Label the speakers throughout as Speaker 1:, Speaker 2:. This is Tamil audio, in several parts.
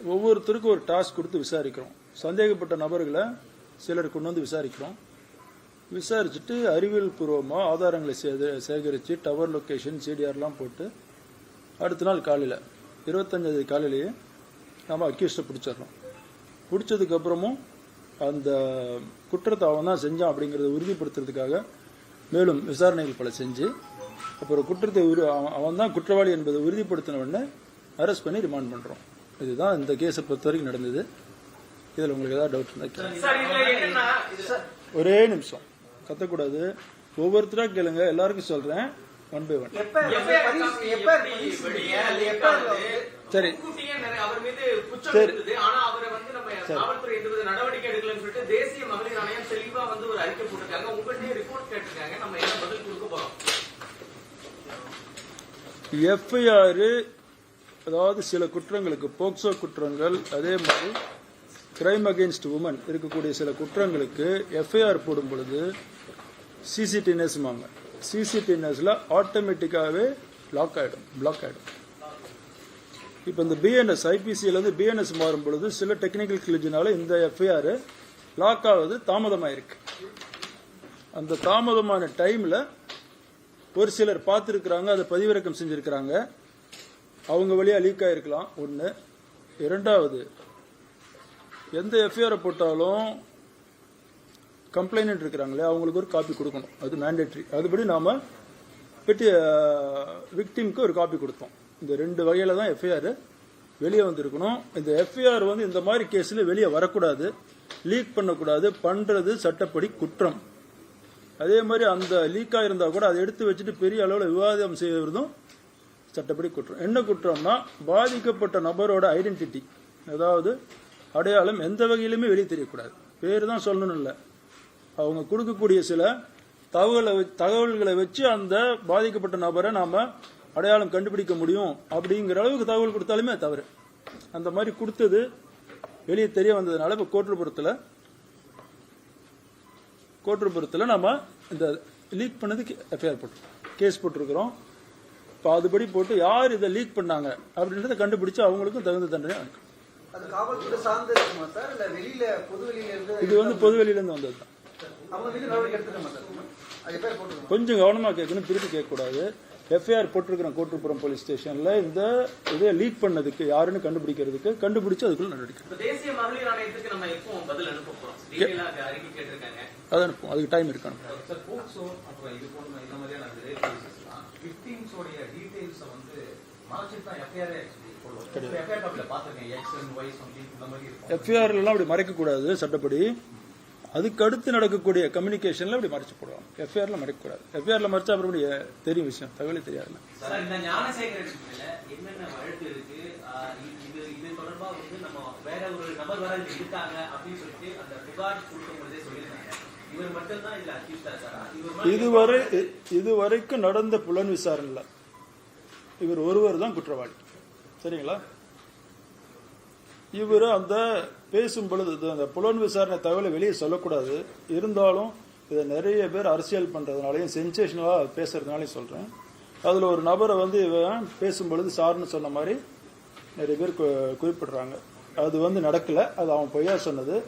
Speaker 1: ஒவ்வொருத்தருக்கும் ஒரு டாஸ்க் கொடுத்து விசாரிக்கிறோம். சந்தேகப்பட்ட நபர்களை சிலர் கொண்டு வந்து விசாரிக்கிறோம். விசாரிச்சுட்டு அறிவியல் பூர்வமாக ஆதாரங்களை சேகரித்து டவர் லொக்கேஷன் சிடிஆர்லாம் போட்டு அடுத்த நாள் காலையில் இருபத்தஞ்சாவது காலையிலேயே நம்ம அக்யூஸ்டை பிடிச்சிடுறோம். பிடிச்சதுக்கப்புறமும் அந்த குற்றத்தை அவன் தான் செஞ்சான் அப்படிங்கிறத உறுதிப்படுத்துறதுக்காக மேலும் விசாரணைகள் பல செஞ்சு அப்புறம் குற்றத்தை உரு அவன் அவன் தான் குற்றவாளி என்பதை உறுதிப்படுத்தின உடனே அரெஸ்ட் பண்ணி ரிமாண்ட் பண்ணுறோம் இதுதான் இந்த கேஸை பொறுத்த வரைக்கும் நடந்தது. இதில் உங்களுக்கு ஏதாவது டவுட் இருந்தால் கேளுங்க.
Speaker 2: சார் இதுல என்னன்னா இதுல
Speaker 1: ஒரே நிமிஷம். கத்தக்கூடாது. ஒவ்வொருத்தரா கேளுங்க. எல்லாருக்கும் சொல்றேன். ஒன் பை ஒன் சரி. சரி.
Speaker 2: இருந்தது ஆனா அவரை வந்து நம்ம காவல்துறை எந்தவித நடவடிக்கை எடுக்கலன்னு சொல்லிட்டு தேசிய மகளிர் ஆணையம் தெளிவா வந்து ஒரு அறிக்கை போட்டிருக்காங்க. உங்கள்கிட்ட ரிப்போர்ட் கேட்டிருக்காங்க. நம்ம என்ன பதில் கொடுக்க போறோம்?
Speaker 1: எஃப்ஐஆர் அதாவது சில குற்றங்களுக்கு போக்சோ குற்றங்கள் அதே மாதிரி கிரைம் அகெயின்ஸ்ட் உமன் இருக்கக்கூடிய சில குற்றங்களுக்கு எஃப்ஐஆர் போடும் பொழுது சிசிடிஎன்எஸ்மாங்க சிசிடிஎன்எஸ்ல ஆட்டோமேட்டிக்காகவே லாக் ஆகிடும் பிளாக் ஆகிடும் இப்போ இந்த பிஎன்எஸ் ஐபிசியிலேருந்து பிஎன்எஸ் மாறும் பொழுது சில டெக்னிக்கல் கிளிஜினால இந்த எஃப்ஐஆர் லாக் ஆகுது தாமதமாயிருக்கு. அந்த தாமதமான டைமில் ஒரு சிலர் பார்த்துருக்குறாங்க அதை பதிவிறக்கம் செஞ்சுருக்கிறாங்க. அவங்க வழியாக லீக் ஆகிருக்கலாம் ஒன்று இரண்டாவது எந்த எஃப்ஐஆரை போட்டாலும் கம்ப்ளைண்ட் இருக்கிறாங்களே அவங்களுக்கு ஒரு காப்பி கொடுக்கணும். அது மேண்டேட்ரி அதுபடி நாம் பெட்டி விக்டிம்க்கு ஒரு காப்பி கொடுத்தோம். இந்த ரெண்டு வகையில் தான் எஃப்ஐஆர் வெளியே வந்திருக்கணும். இந்த எஃப்ஐஆர் வந்து இந்த மாதிரி கேஸில் வெளியே வரக்கூடாது. லீக் பண்ணக்கூடாது. பண்ணுறது சட்டப்படி குற்றம். அதே மாதிரி அந்த லீக்காக இருந்தால் கூட அதை எடுத்து வச்சுட்டு பெரிய அளவில் விவாதம் செய்வதும் சட்டப்படி குற்றம். என்ன குற்றம்னா பாதிக்கப்பட்ட நபரோட ஐடென்டிட்டி அதாவது அடையாளம் எந்த வகையிலுமே வெளியே தெரியக்கூடாது. பேர் தான் சொல்லணும் இல்லை. அவங்க கொடுக்கக்கூடிய சில தகவலை தகவல்களை வச்சு அந்த பாதிக்கப்பட்ட நபரை நாம அடையாளம் கண்டுபிடிக்க முடியும் அப்படிங்கிற அளவுக்கு தகவல் கொடுத்தாலுமே தவறு. அந்த மாதிரி கொடுத்தது வெளியே தெரிய வந்ததுனால இப்போ கோட்டூர்புரத்தில் கோட்டூர்புரத்தில் நம்ம இந்த லீக் பண்ணதுக்கு எஃப்ஐஆர் போட்டிருக்கோம் கேஸ் போட்டிருக்கிறோம். இப்போ அதுபடி போட்டு யார் இதை லீக் பண்ணாங்க அப்படின்றத கண்டுபிடிச்சு அவங்களுக்கும் தகுந்த தண்டனை இது வந்து பொதுவெளியிலேருந்து வந்தது தான். கொஞ்சம் கவனமாக கேட்கணும் திருப்பி கேட்கக்கூடாது. எஃப்ஐஆர் போட்டிருக்கிறோம் கோட்டூர்புரம் போலீஸ் ஸ்டேஷனில் இந்த இதை லீக் பண்ணதுக்கு யாருன்னு கண்டுபிடிக்கிறதுக்கு கண்டுபிடிச்சு அதுக்குள்ள நடவடிக்கை அதை அனுப்புவோம். அதுக்கு டைம் இருக்கணும். எஃப்ஐஆர்லாம் அப்படி மறைக்கக்கூடாது சட்டப்படி. அதுக்கு அடுத்து நடக்கக்கூடிய கம்யூனிகேஷன்ல அப்படி மறைச்சு போடுவாங்க. எஃப்ஐஆர்ல மறைக்கக்கூடாது. எஃப்ஐஆர்ல மறைச்சா அப்புறம் தெரியும் விஷயம். தகவலே
Speaker 3: மேல
Speaker 1: இதுவரை இதுவரைக்கும் நடந்த புலன் விசாரணையில் இவர் ஒருவர் தான் குற்றவாளி. சரிங்களா? இவர் அந்த பேசும் பொழுது அந்த புலன் விசாரணை தகவலை வெளியே சொல்லக்கூடாது. இருந்தாலும் இதை நிறைய பேர் அரசியல் பண்றதுனாலையும் சென்சேஷனலாக பேசுறதுனாலையும் சொல்றேன். அதுல ஒரு நபரை வந்து இவன் பேசும் பொழுது சார்னு சொன்ன மாதிரி நிறைய பேர் கு- குறிப்பிடுறாங்க. அது வந்து நடக்கல. அது அவன் பொய்யா சொன்னது.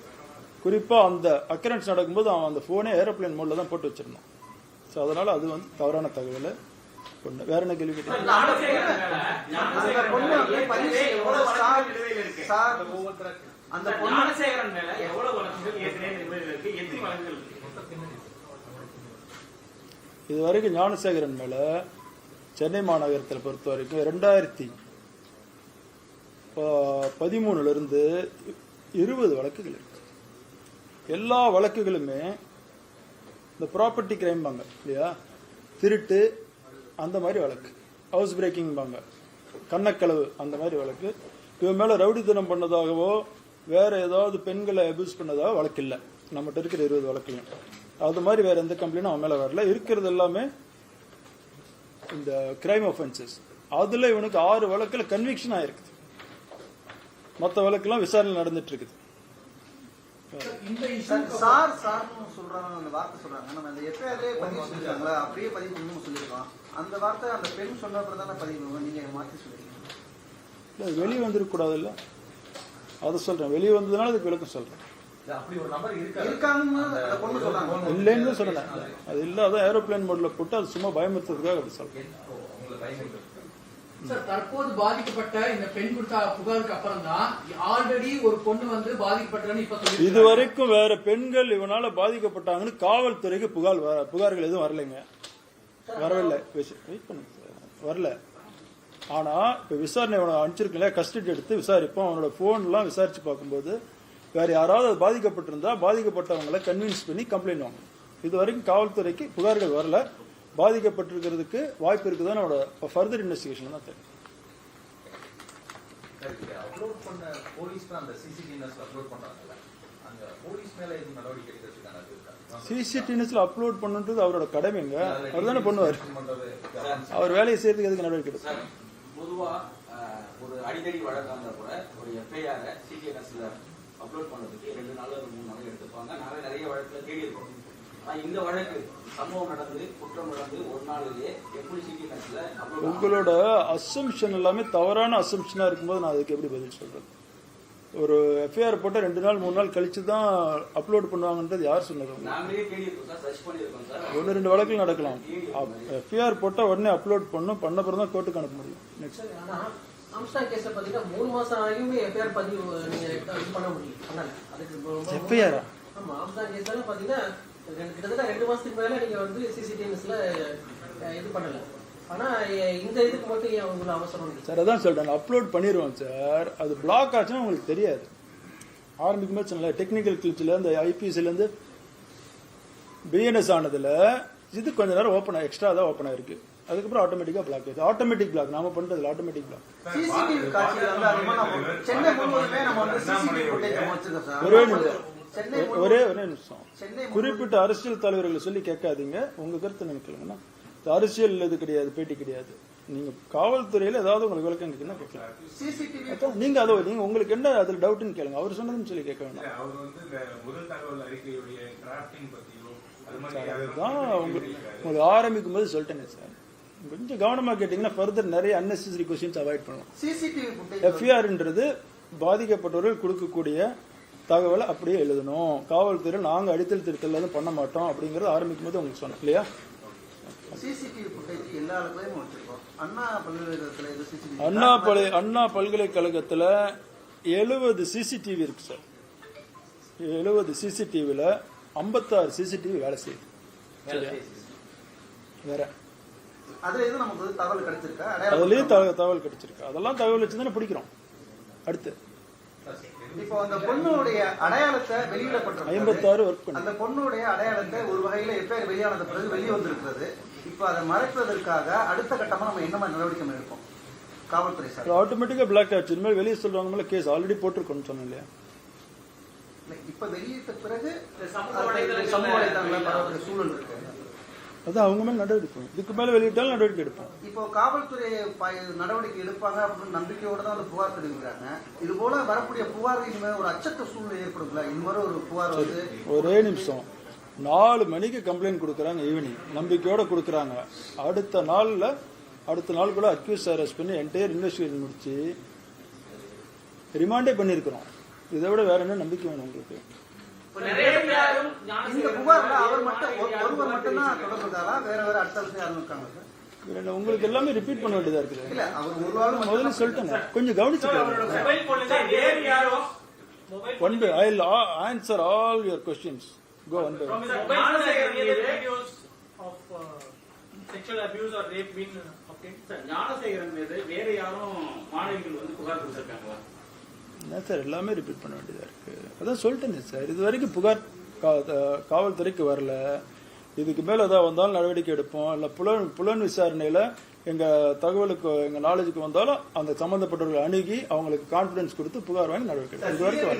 Speaker 1: குறிப்பா அந்த அக்கரன்ஸ் நடக்கும்போது அவன் அந்த போனே ஏரோப்ளேன் மோட்ல தான் போட்டு வச்சிருந்தான். ஸோ அதனால அது வந்து தவறான தகவல். ஒண்ணு வேற என்ன கேள்வி கேட்டீங்க
Speaker 2: ஞானசேகரன் மேல
Speaker 4: அந்த
Speaker 2: ஞானசேகரன்
Speaker 4: பொண்ணு
Speaker 2: மேல எவ்வளவு வழக்குகள்
Speaker 4: பொண்ணு
Speaker 2: ஏற்கனவே இருக்கு எத்தனை வழக்குகள்
Speaker 1: இது வரைக்கும் ஞானசேகரன் மேல சென்னை மாநகரத்தில் பொறுத்த வரைக்கும் ரெண்டாயிரத்தி பதிமூணுல இருந்து இருபது வழக்குகள் இருக்கு எல்லா வழக்குகளுமே இந்த ப்ராப்பர்ட்டி கிரைம் பாங்க இல்லையா திருட்டு அந்த மாதிரி வழக்கு. ஹவுஸ் பிரேக்கிங்பாங்க கண்ணக்களவு அந்த மாதிரி வழக்கு. இவன் மேல ரவுடித்தனம் பண்ணதாகவோ வேற ஏதாவது பெண்களை அபியூஸ் பண்ணதாக வழக்கு இல்லை நம்மகிட்ட இருக்கிற இருபது வழக்குலையும் அது மாதிரி வேற எந்த கம்ப்ளைண்டும் அவன் மேல வரல. இருக்கிறது எல்லாமே இந்த கிரைம் ஒஃபென்சஸ் அதுல இவனுக்கு ஆறு வழக்குல கன்விக்ஷன் ஆயிருக்குது மற்ற வழக்கெல்லாம் விசாரணை நடந்துட்டு இருக்குது.
Speaker 4: சார், சார் சார்னு சொல்றாங்க அந்த வார்த்தை சொல்றாங்க. நம்ம அந்த எஃப்ஐஆர்லேயே பதிவு செஞ்சாங்களா அப்படியே பதிவு பண்ணணும் சொல்லியிருக்கோம். அந்த வார்த்தை அந்த பெண் சொன்ன அப்புறம் தானே பதிவு பண்ணுவோம் நீங்க மாத்தி சொல்லிருக்கீங்க
Speaker 1: இல்ல, வெளியே வந்துருக்க கூடாதுல்ல. அதை சொல்றேன். வெளியே வந்ததுனால அதுக்கு விளக்கம் சொல்றேன்.
Speaker 5: இல்ல,
Speaker 1: இல்லைன்னு சொல்றேன் அது இல்லாத ஏரோப்ளேன் மோட்ல போட்டு அது சும்மா பயமுறுத்துறதுக்காக அப்படி சொல்றேன்.
Speaker 6: சார் தற்போது பாதிக்கப்பட்ட இந்த பெண் கொடுத்த புகாருக்கு அப்புறம் தான் ஆல்ரெடி ஒரு பொண்ணு வந்து பாதிக்கப்பட்டன்னு இப்ப
Speaker 1: இது வரைக்கும் வேற பெண்கள் இவனால பாதிக்கப்பட்டாங்கன்னு காவல்துறைக்கு புகார் வர- புகார்கள் எதுவும் வரலைங்க. வரவில்லை. வெயிட் பண்ணுங்க வரல. ஆனா இப்ப விசாரணை அவனை அனுப்பிச்சிருக்கல கஸ்டடி எடுத்து விசாரிப்போம். அவனோட போன்லாம் விசாரிச்சு பார்க்கும்போது வேற யாராவது பாதிக்கப்பட்டிருந்தா பாதிக்கப்பட்டவங்களை கன்வின்ஸ் பண்ணி கம்ப்ளைண்ட் வாங்க இது வரைக்கும் காவல்துறைக்கு புகார்கள் வரல. பாதிக்கப்பட்டிருக்கிறதுக்கு வாய்ப்பு இருக்குதான்னு அவனோட ஃபர்தர் இன்வெஸ்டிகேஷன் தான் தெரியும்.
Speaker 5: சிசிடிவிஎஸ் அப்லோட்
Speaker 1: பண்ணுன்றது அவரோட கடமைங்க. அவர் தானே பண்ணுவார். அவர் வேலையை செய்யறதுக்கு எதுக்கு நடவடிக்கை
Speaker 7: சார் பொதுவா ஒரு அடிக்கடி வழக்கா இருந்தா கூட ஒரு எஃப்ஐஆர் சிடிஎன்எஸ்ல அப்லோட் பண்ணதுக்கு ரெண்டு நாள் மூணு நாள் எடுத்துப்பாங்க. நிறைய நிறைய வழக்குல தேடி இருக்கோம். இந்த வழக்கு சம்பவம் நடந்து குற்றம் நடந்து ஒரு நாளிலேயே எப்படி அப்லோட்
Speaker 1: உங்களோட அசம்ஷன் எல்லாமே தவறான அசம்ஷனா இருக்கும்போது நான் அதுக்கு எப்படி பதில் சொல்றது? ஒரு எஃப்ஐஆர் போட்ட ரெண்டு நாள் மூணு நாள் கழிச்சு தான் அப்லோட் பண்ணுவாங்கன்றது யார் சொன்னது? ஒன்று ரெண்டு வழக்கில் நடக்கலாம். எஃப்ஐஆர் போட்டா உடனே அப்லோட் பண்ணும் பண்ண பிறகு தான் கோர்ட்டுக்கு அனுப்ப முடியும். நெக்ஸ்ட்
Speaker 8: பாத்தீங்கன்னா மூணு மாசம் ஆகியுமே எஃப்ஐஆர் பதிவு நீங்க பண்ண முடியும் பண்ணல. அதுக்கு? ஆமா ஆம்ஸ்டாங் கேஸ்ல பாத்தீங்கன்னா கிட்டத்தட்ட ரெண்டு மாசத்துக்கு மேல நீங்க வந்து சிசிடிவிஸ்ல இது பண்ணல.
Speaker 1: சார் அதான் அப்லோட் பண்ணிடுவோம் சார். அது பிளாக் ஆச்சுன்னா உங்களுக்கு தெரியாது. ஆரம்பிக்கும் போது சொன்னல டெக்னிக்கல் கிளிச்சில் இந்த ஐபிஎஸ்ல இருந்து பிஎன்எஸ் ஆனதுல இது கொஞ்ச நேரம் ஓப்பன் எக்ஸ்ட்ரா தான் ஓப்பன் ஆயிருக்கு. அதுக்கப்புறம் ஆட்டோமேட்டிக்கா பிளாக் ஆயிடுச்சு. ஆட்டோமேட்டிக் பிளாக் நாம பண்றது ஆட்டோமேட்டிக் பிளாக் ஒரே நிமிஷம். ஒரே- ஒரே நிமிஷம். குறிப்பிட்ட அரசியல் தலைவர்களை சொல்லி கேட்காதீங்க. உங்க கருத்து நினைக்கலங்கன்னா அரசியல் இது கிடையாது பேட்டி கிடையாது. நீங்க காவல்துறையில ஏதாவது உங்களுக்கு விளக்கம் கேட்கணும் கேட்கலாம். நீங்க அதோ நீங்க உங்களுக்கு என்ன அதுல டவுட்னு கேளுங்க. அவர் சொன்னதுன்னு சொல்லி கேட்க வேண்டாம் அதுதான் உங்களுக்கு ஆரம்பிக்கும் போது சொல்லிட்டேங்க சார். கொஞ்சம் கவனமா கேட்டீங்கன்னா ஃபர்தர் நிறைய அன்னெசரி கொஸ்டின்ஸ் அவாய்ட் பண்ணலாம். எஃப்ஐஆர்ன்றது பாதிக்கப்பட்டவர்கள் கொடுக்கக்கூடிய தகவலை அப்படியே எழுதணும். காவல்துறை நாங்க அடித்தல் திருத்தல் எதுவும் பண்ண மாட்டோம் அப்படிங்கறது ஆரம்பிக்கும் போது உங்களுக்கு சொன்னோம் இல்லையா?
Speaker 4: அண்ணா
Speaker 1: பல்கலை அண்ணா பல்கலைக்கழகத்துல எழுபது சிசிடிவி இருக்கு சார். எழுபது சிசிடிவில ஐம்பத்தாறு சிசிடிவி வேலை செய்யுது? வேற. அதுலயும் தக- தகவல் கிடைச்சிருக்கு. அதெல்லாம் தகவல் வச்சு தானே பிடிக்கிறோம். அடுத்து.
Speaker 4: இப்போ அந்த பொண்ணுடைய அடையாளத்தை வெளியிடப்பட்டிருக்கு
Speaker 1: ஐம்பத்தாறு ஒர்க் பண்ணி.
Speaker 4: அந்த பொண்ணுடைய அடையாளத்தை ஒரு வகையில எஃப்ஐஆர் வெளியானது பிறகு வெளியே வந்திருக்கிறது இப்போ அதை மறைப்பதற்காக அடுத்த கட்டமா நம்ம என்ன மாதிரி நடவடிக்கை எடுப்போம் காவல்துறை சார்.
Speaker 1: ஆட்டோமேட்டிக்கா பிளாக் ஆச்சு. இனிமேல் வெளியே சொல்றாங்க கேஸ் ஆல்ரெடி போட்டிருக்கோம்னு சொன்னேன் இல்லையா
Speaker 4: இல்ல, இப்ப வெளியிட்ட பிறகு
Speaker 2: சமூக வலைதளங்கள்ல
Speaker 4: பரவுற சூழல் இருக்கு.
Speaker 1: அதான் அவங்க மேல நடவடிக்கை. இதுக்கு மேல வெளியிட்டாலும் நடவடிக்கை எடுப்போம்
Speaker 4: இப்போ காவல்துறை நடவடிக்கை எடுப்பாங்க அப்படின்னு நம்பிக்கையோட தான் வந்து புகார் தெரிவிக்கிறாங்க. இது போல வரக்கூடிய புகார் இனிமே ஒரு அச்சத்த சூழ்நிலை இந்த மாதிரி ஒரு புகார் வந்து
Speaker 1: ஒரே நிமிஷம். நாலு மணிக்கு கம்ப்ளைண்ட் கொடுக்குறாங்க ஈவினிங் நம்பிக்கையோட கொடுக்குறாங்க. அடுத்த நாள்ல அடுத்த நாளுக்குள்ள அக்யூஸ் அரெஸ்ட் பண்ணி என்டையர் இன்வெஸ்டிகேஷன் முடிச்சு ரிமாண்டே பண்ணியிருக்கிறோம். இதை விட வேற என்ன நம்பிக்கை வேணும் உங்களுக்கு?
Speaker 4: இந்த
Speaker 2: ஞானசேகரன்
Speaker 4: புகார்ல அவர் மட்டும் ஒரு- ஒருவர் மட்டும்தான் தொடர்புதாரா வேற வேற அடுத்தடுத்து யாரும் இருக்காங்க
Speaker 1: உங்களுக்கு எல்லாமே ரிப்பீட் பண்ண வேண்டியதா இருக்குது.
Speaker 4: இல்ல அவர் ஒரு ஆள்
Speaker 1: முதல்ல
Speaker 4: மட்டும்
Speaker 1: சொல்லிட்டேன் கொஞ்சம்
Speaker 2: யாரோ
Speaker 1: one by I answer all your questions go one by?
Speaker 7: Sir Gnanasekaran மீது வேற யாரும் மாணவிகள் வந்து புகார் கொடுத்திருக்காங்களா?
Speaker 1: என்ன சார் எல்லாமே ரிப்பீட் பண்ண வேண்டியதா இருக்கு. அதான் சொல்லிட்டேனே சார் இது வரைக்கும் புகார் கா- காவல்துறைக்கு வரல. இதுக்கு மேல ஏதாவது வந்தாலும் நடவடிக்கை எடுப்போம். இல்ல புலன் புலன் விசாரணையில எங்க தகவலுக்கு எங்க நாலேஜுக்கு வந்தாலும் அந்த சம்பந்தப்பட்டவர்களை அணுகி அவங்களுக்கு கான்பிடன்ஸ் கொடுத்து புகார் வாங்கி நடவடிக்கை எடுப்போம். இது வரைக்கும்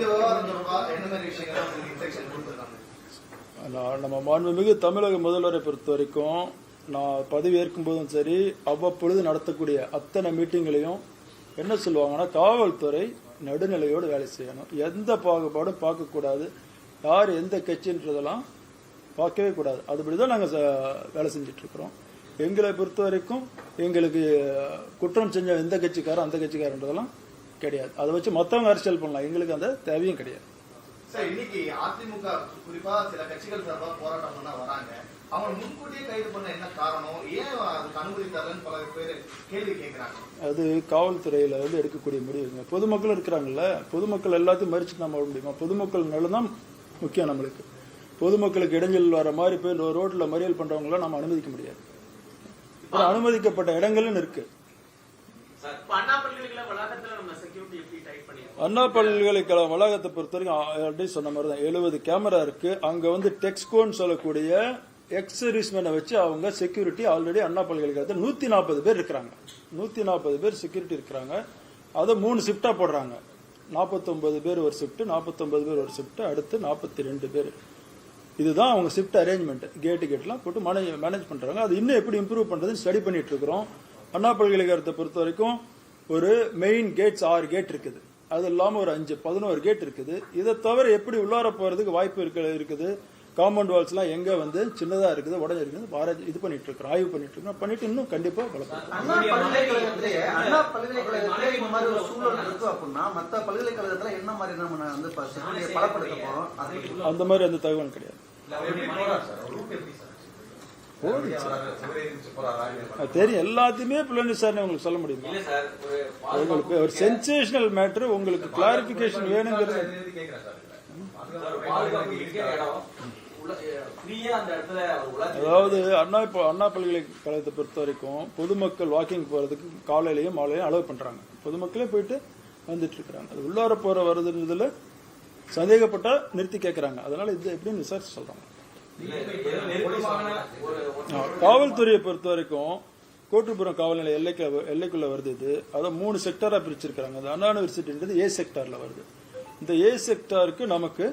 Speaker 1: நம்ம மாண்புமிகு தமிழக முதல்வரை பொறுத்த வரைக்கும் நான் பதவி ஏற்கும் போதும் சரி அவ்வப்பொழுது நடத்தக்கூடிய அத்தனை மீட்டிங்களையும் என்ன சொல்லுவாங்கன்னா காவல்துறை நடுநிலையோடு வேலை செய்யணும். எந்த பாகுபாடும் பார்க்கக்கூடாது. யார் எந்த கட்சின்றதெல்லாம் பார்க்கவே கூடாது. அதுபடி தான் நாங்கள் வேலை செஞ்சுட்டு இருக்கிறோம் எங்களை பொறுத்த வரைக்கும் எங்களுக்கு குற்றம் செஞ்ச எந்த கட்சிக்காரன் அந்த கட்சிக்காரன்றதெல்லாம் கிடையாது. அதை வச்சு மற்றவங்க அரசியல் பண்ணலாம். எங்களுக்கு அந்த தேவையும் கிடையாது.
Speaker 9: சார் இன்னைக்கு அதிமுக குறிப்பா சில கட்சிகள் சார்பாக போராட்டம் பண்ண வராங்க. அவங்க முன்கூட்டியே கைது பண்ண என்ன காரணம்? ஏன் அதுக்கு அனுமதி தரலன்னு பல பேர் கேள்வி கேட்கிறாங்க.
Speaker 1: அது காவல்துறையில வந்து எடுக்கக்கூடிய முடிவுங்க. பொதுமக்கள் இருக்கிறாங்கல்ல பொதுமக்கள் எல்லாத்தையும் மறிச்சு நம்ம விட முடியுமா? பொதுமக்கள் நலன் முக்கியம் நம்மளுக்கு. பொதுமக்களுக்கு இடைஞ்சல் வர மாதிரி போய் ரோட்ல மறியல் பண்றவங்கள நம்ம அனுமதிக்க முடியாது. அனுமதிக்கப்பட்ட இடங்களும் இருக்கு.
Speaker 2: இப்ப அண்ணா பல்கலைக்கழக வளாகத்துல நம்ம செக்யூரிட்டி எப்படி டைட் பண்ணிருக்கோம்?
Speaker 1: அண்ணா பல்கலைக்கழக வளாகத்தை பொறுத்த வரைக்கும் ஆல்ரெடி சொன்ன மாதிரி தான் எழுபது கேமரா இருக்கு. அங்க வந்து டெக்ஸ்கோன்னு சொல்லக்கூடிய எக்ஸ் சர்வீஸ்மேனை வச்சு அவங்க செக்யூரிட்டி ஆல்ரெடி அண்ணா பல்கலைக்கழகத்தில் நூத்தி நாற்பது பேர் இருக்கிறாங்க. நூத்தி நாற்பது பேர் செக்யூரிட்டி இருக்கிறாங்க. அதை மூணு ஷிஃப்டா போடுறாங்க. நாற்பத்தொன்பது பேர் ஒரு ஷிஃப்ட் நாற்பத்தொன்பது பேர் ஒரு ஷிஃப்ட் அடுத்து நாற்பத்தி ரெண்டு பேர். இதுதான் அவங்க ஷிஃப்ட் அரேஞ்ச்மெண்ட் கேட்டு கேட்லாம் போட்டு மேனேஜ் மேனேஜ் பண்றாங்க. அது இன்னும் எப்படி இம்ப்ரூவ் பண்றதுன்னு ஸ்டடி பண்ணிட்டு இருக்கிறோம். அண்ணா பல்கலைக்கழகத்தை பொறுத்த வரைக்கும் ஒரு மெயின் கேட்ஸ் ஆறு கேட் இருக்குது. அது இல்லாமல் ஒரு அஞ்சு பதினோரு கேட் இருக்குது. இதை தவிர எப்படி உள்ளார போறதுக்கு வாய்ப்பு இருக்க இருக்குது? காம்பவுண்ட் வால்ஸ் எல்லாம் எங்க வந்து சின்னதா இருக்குது உடஞ்சி இருக்குது ஆராய்ச்சி இது பண்ணிட்டு இருக்கிறோம் ஆய்வு பண்ணிட்டு இருக்கோம் பண்ணிட்டு இன்னும் கண்டிப்பா பலப்படுத்தும்
Speaker 4: அண்ணா பல்கலைக்கழகத்திலேயே அண்ணா பல்கலைக்கழகத்திலே இந்த மாதிரி ஒரு சூழல் இருக்கு அப்படின்னா மத்த பல்கலைக்கழகத்துல என்ன மாதிரி நம்ம வந்து இப்ப security-ய பலப்படுத்த போறோம் அது
Speaker 1: அந்த மாதிரி அந்த தகவல் கிடையாது
Speaker 5: சார் சார்
Speaker 1: தெரியும் எல்லாத்தையுமே புலன் விசாரணை உங்களுக்கு சொல்ல முடியுமா
Speaker 7: சார்
Speaker 1: உங்களுக்கு ஒரு சென்சேஷனல் மேட்ரு உங்களுக்கு கிளாரிபிகேஷன் வேணுங்கிறது அதாவது அண்ணா இப்போ அண்ணா பல்கலைக்கழகத்தை பொறுத்த வரைக்கும் பொதுமக்கள் வாக்கிங் போறதுக்கு காலையிலயும் மாலையிலும் அலோவ் பண்றாங்க. பொதுமக்களே போயிட்டு வந்துட்டு இருக்காங்க அது உள்ளார போற வருதுன்றதுல சந்தேகப்பட்டா நிறுத்தி கேட்கறாங்க அதனால இது எப்படின்னு விசாரிச்சு சொல்றாங்க.
Speaker 7: இல்ல, ஒரு நெருக்கமான ஒரு
Speaker 1: ஆ, காவல்துறையை பொறுத்த வரைக்கும் கோட்டுப்புறம் காவல் நிலைய எல்லைக்கு எல்லைக்குள்ள வருது இது. அதை மூணு செக்டரா பிரிச்சிருக்காங்க அது அண்ணா யூனிவர்சிட்டின்றது ஏ செக்டார்ல வருது. இந்த ஏ செக்டாருக்கு நமக்கு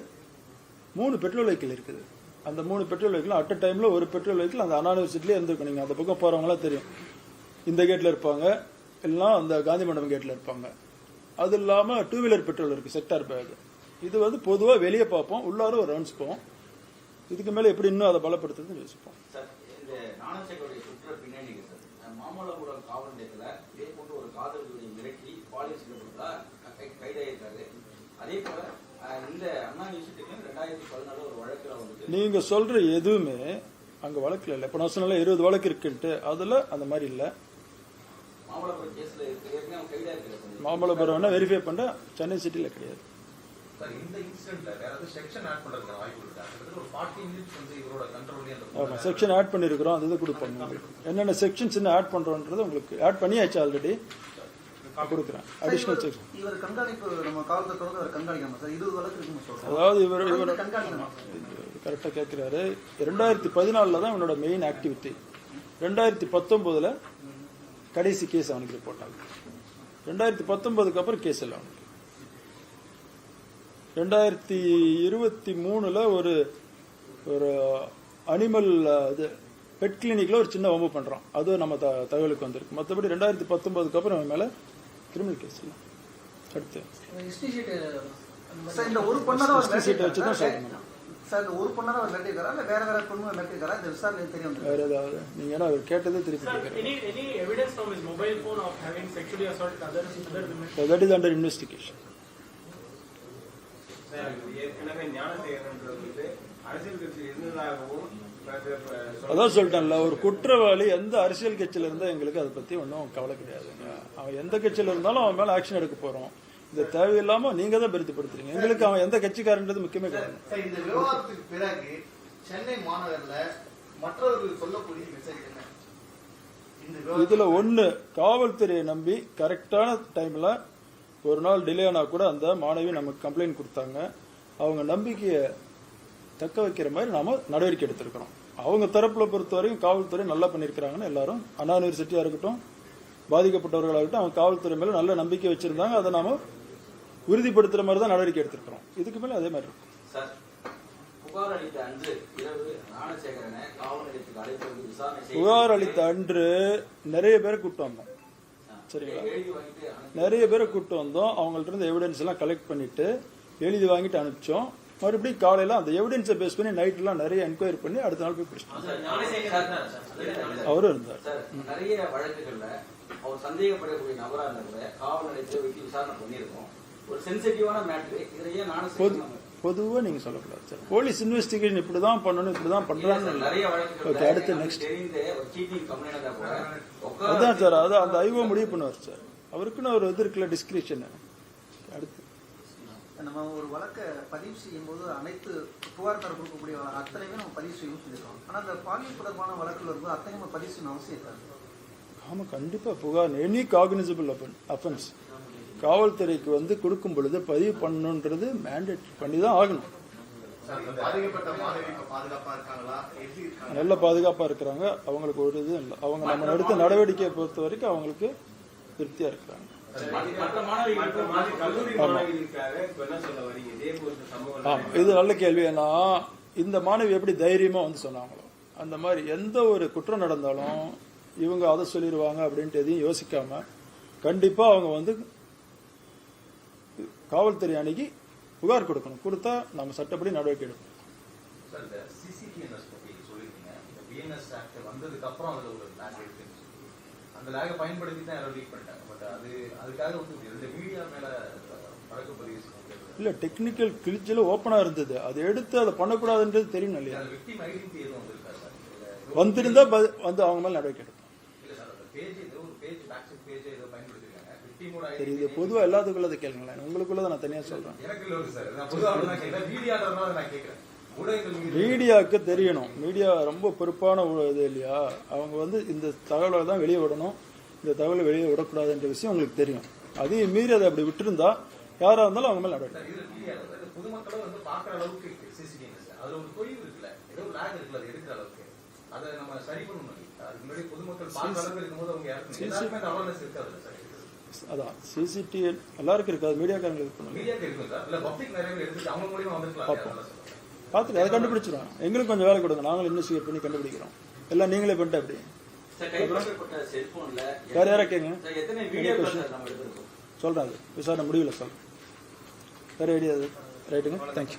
Speaker 1: மூணு பெட்ரோல் வெஹிக்கிள் இருக்குது. அந்த மூணு பெட்ரோல் வெஹிக்கிள் அட் அ டைமில் ஒரு பெட்ரோல் வெஹிக்கிள் அந்த அண்ணா யூனிவர்சிட்டிலே இருந்திருக்கும். நீங்கள் அந்த பக்கம் போகிறவங்களாம் தெரியும். இந்த கேட்டில் இருப்பாங்க. எல்லாம் அந்த காந்தி மண்டபம் கேட்டில் இருப்பாங்க. அது இல்லாமல் டூ வீலர் பெட்ரோல் இருக்குது செக்டார் பேக் இது வந்து பொதுவாக வெளியே பார்ப்போம். உள்ளார ஒரு ரவுண்ட்ஸ் போவோம். இதுக்கு மேலே எப்படி இன்னும் அதை பலப்படுத்துறதுன்னு யோசிப்போம்.
Speaker 7: காவல் நிலையத்தில் இதே போன்று ஒரு மிரட்டி பாலியல் செய்யப்பட்டதா அதே போல
Speaker 1: நீங்க சொல்ற எதுவுமே அங்க வழக்குல இல்ல. இப்ப நான் சொன்னல இருபது வழக்கு இருக்குன்ட்டு. அதுல அந்த மாதிரி இல்ல.
Speaker 7: மாமல்லபுரம்
Speaker 1: வெரிஃபை பண்ண சென்னை சிட்டில கிடையாது.
Speaker 5: சார் இந்த இன்சிடென்ட்ல வேற ஏதாவது செக்ஷன் ஆட்
Speaker 1: பண்ணிருக்கிறோம். அது உங்களுக்கு என்னென்ன செக்ஷன்ஸ் ஆட் பண்றோன்றது உங்களுக்கு ஆட் பண்ணியாச்சு ஆல்ரெடி கொடுக்குறேன். அடிஷனல் செக்ஷன்
Speaker 4: இவர் கண்காணிப்பு நம்ம காவல்துறை தொடர்ந்து அவர் கண்காணிக்கணும் சார் இருபது வழக்கு இருக்குன்னு சொல்றோம்
Speaker 1: அதாவது இவர் இவர்
Speaker 4: தொடர்ந்து கண்காணிக்கணும்
Speaker 1: கரெக்டா கேட்கிறாரு ரெண்டாயிரத்தி பதினாலுல தான் இவனோட மெயின் ஆக்டிவிட்டி ரெண்டாயிரத்தி பத்தொன்பதுல கடைசி கேஸ் அவனுக்கு ஆகுது. ரெண்டாயிரத்தி பத்தொன்பதுக்கு அப்புறம் கேஸ் இல்லை அவனுக்கு. ரெண்டாயிரத்தி இருபத்தி மூணுல ஒரு ஒரு அனிமல் இது பெட் கிளினிக்ல ஒரு சின்ன வம்பு பண்றோம் அதுவும் நம்ம த- தகவலுக்கு வந்திருக்கு. மற்றபடி ரெண்டாயிரத்தி பத்தொன்பதுக்கு அப்புறம் அவன் மேல கிரிமினல் கேஸ் இல்லை அடுத்து
Speaker 4: சார் இந்த ஒரு பொண்ணை தான் அவர்
Speaker 1: History sheet வச்சு தான்? சொல்லணும்.
Speaker 4: சார் இந்த ஒரு பொண்ணை தான் அவர் மிரட்டியிருக்காரா இல்ல வேற வேற பொண்ணு மிரட்டியிருக்காரா இந்த விசாரணை தெரியும்
Speaker 1: வேற ஏதாவது. நீங்க ஏன்னா அவர் கேட்டதே திருப்பி கேட்கிறேன்? தட் இஸ் அண்டர் இன்வெஸ்டிகேஷன்
Speaker 10: ஏற்கனவே ஞானசேகரன்றது வந்து அரசியல் கட்சி இருந்ததாகவும்
Speaker 1: அதான் சொல்லிட்டேன்ல ஒரு குற்றவாளி எந்த அரசியல் கட்சியில இருந்தா எங்களுக்கு அதை பத்தி ஒன்றும் கவலை கிடையாதுங்க அவன் எந்த கட்சியில இருந்தாலும் அவன் மேல ஆக்ஷன் எடுக்க போறோம். இது தேவையில்லாம நீங்க தான் பெருத்துப்படுத்துறீங்க. எங்களுக்கு அவன் எந்த கட்சிக்காரன்றது முக்கியமே கிடையாது.
Speaker 9: இந்த விவகாரத்துக்கு பிறகு சென்னை மாநகர்ல மற்றவர்கள் சொல்லக்கூடிய இந்த
Speaker 1: இதுல ஒண்ணு காவல்துறையை நம்பி கரெக்டான டைம்ல ஒரு நாள் டிலே ஆனா கூட அந்த மாணவி நமக்கு கம்ப்ளைண்ட் கொடுத்தாங்க. அவங்க நம்பிக்கையை தக்க வைக்கிற மாதிரி நாம நடவடிக்கை எடுத்திருக்கிறோம். அவங்க தரப்புல பொறுத்த வரைக்கும் காவல்துறை நல்லா பண்ணியிருக்கிறாங்கன்னு எல்லாரும் அண்ணா யூனிவர்சிட்டியா இருக்கட்டும் பாதிக்கப்பட்டவர்களாகட்டும் அவங்க காவல்துறை மேல நல்ல நம்பிக்கை வச்சிருந்தாங்க. அதை நாம உறுதிப்படுத்துற மாதிரி தான் நடவடிக்கை எடுத்திருக்கிறோம். இதுக்கு மேல அதே மாதிரி இருக்கும்
Speaker 7: புகார் அளித்த அன்று
Speaker 1: நிறைய பேரை கூப்பிட்டு வந்தோம். சரிங்களா? நிறைய பேரை கூப்பிட்டு வந்தோம். அவங்கள்ட்ட இருந்து எவிடன்ஸ் எல்லாம் கலெக்ட் பண்ணிட்டு எழுதி வாங்கிட்டு அனுப்பிச்சோம். மறுபடியும் காலையில அந்த எவிடன்ஸை பேஸ் பண்ணி நைட் எல்லாம் நிறைய என்கொயரி பண்ணி அடுத்த நாள் போய்
Speaker 3: சார்
Speaker 1: அவரும் இருந்தார்.
Speaker 7: நிறைய வழக்குகள்ல அவர் சந்தேகப்படக்கூடிய நபரா இருந்தா கூட காவல் நிலையத்தில் வைத்து விசாரணை பண்ணியிருக்கோம். ஒரு சென்சிட்டிவான மேட்ரு இதையே நானும்
Speaker 1: பொது பொதுவாக நீங்கள் சொல்லக்கூடாது சார். போலீஸ் இன்வெஸ்டிகேஷன் இப்படி தான் பண்ணணும் இப்படி தான் பண்ணுறான்னு
Speaker 7: நிறைய
Speaker 1: ஓகே அடுத்து நெக்ஸ்ட் அதான் சார் அது அந்த ஐவோ முடிவு பண்ணுவார் சார். அவருக்குன்னு ஒரு இது இருக்குல்ல டிஸ்கிரிப்ஷன்
Speaker 4: நம்ம ஒரு வழக்கை பதிவு செய்யும் போது அனைத்து புகார்தாரர் கொடுக்கக்கூடிய அத்தனையுமே நம்ம பதிவு செய்யணும் சொல்லியிருக்கோம். ஆனா அந்த பாலியல் தொடர்பான வழக்குல வரும்போது அத்தனை நம்ம பதிவு செய்யணும் அவசியம் இருக்காது.
Speaker 1: ஆமாம் கண்டிப்பாக புகார் எனி காக்னிசபிள் அப்பன் அஃபென்ஸ் காவல்துறைக்கு வந்து கொடுக்கும் பொழுது பதிவு பண்ணணுன்றது மேண்டேட் பண்ணி தான் ஆகணும். நல்ல பாதுகாப்பாக இருக்கிறாங்க. அவங்களுக்கு ஒரு இதுவும் இல்லை. அவங்க நம்ம எடுத்த நடவடிக்கையை பொறுத்த வரைக்கும் அவங்களுக்கு திருப்தியாக இருக்கிறாங்க.
Speaker 3: இதே
Speaker 1: நல்ல கேள்வி. ஏன்னா இந்த மாணவி எப்படி தைரியமாக வந்து சொன்னாங்களோ அந்த மாதிரி எந்த ஒரு குற்றம் நடந்தாலும் இவங்க அதை சொல்லிடுவாங்க அப்படின்ட்டு எதையும் யோசிக்காம கண்டிப்பாக அவங்க வந்து காவல்துறை அணுகி புகார் கொடுக்கணும். கொடுத்தா நம்ம சட்டப்படி நடவடிக்கை எடுப்போம்.
Speaker 5: அந்த லேகை பயன்படுத்தி தான் யாரோ லீக் பண்ணிட்டாங்க. பட் அது அதுக்காக வந்து இந்த மீடியா மேல வழக்கு பதிவு.
Speaker 1: இல்லை டெக்னிக்கல் கிழிச்சில் ஓப்பனாக இருந்தது. அதை எடுத்து அதை பண்ணக்கூடாதுன்றது தெரியணும் இல்லையா? வந்திருந்தா வந்து அவங்க மேலே நடவடிக்கை எடுப்போம்
Speaker 5: சார்
Speaker 1: இது பொதுவாக எல்லாத்துக்குள்ளதை கேளுங்களேன். உங்களுக்குள்ளதை நான் தனியாக சொல்கிறேன் மீடியாவுக்கு தெரியணும். மீடியா ரொம்ப பொறுப்பான இது இல்லையா? அவங்க வந்து இந்த தகவலை தான் வெளியே விடணும். இந்த தகவலை வெளியே விடக்கூடாதுன்ற விஷயம் உங்களுக்கு தெரியும். அதையும் மீறி அதை அப்படி விட்டுருந்தா யாரா இருந்தாலும் அவங்க மேல நடவடிக்கை
Speaker 5: அது நம்ம சரி பண்ணணும். அதுக்கு முன்னாடி பொதுமக்கள் பார்க்குற அளவுக்கு இருக்கும்போது அவங்க யாருக்கும் அவேர்னஸ் இருக்காது சார்.
Speaker 1: அதான். சிசிடிவி எல்லாருக்கும் இருக்காது. மீடியாக்காரங்களுக்கு பார்ப்போம். பார்த்துட்டு அதை கண்டுபிடிச்சிடும் எங்களுக்கு கொஞ்சம் வேலை கொடுங்க. நாங்களும் இன்வெஸ்டிகேட் பண்ணி கண்டுபிடிக்கிறோம். எல்லாம் நீங்களே பண்ணிட்டு அப்படி
Speaker 7: சார் செல்போன்ல
Speaker 1: யார் கேங்க
Speaker 7: சார் சார்
Speaker 1: அது விசாரணை முடிவில் சொல்கிறேன் வேறு ஐடியா ரைட்டுங்க தேங்க்யூ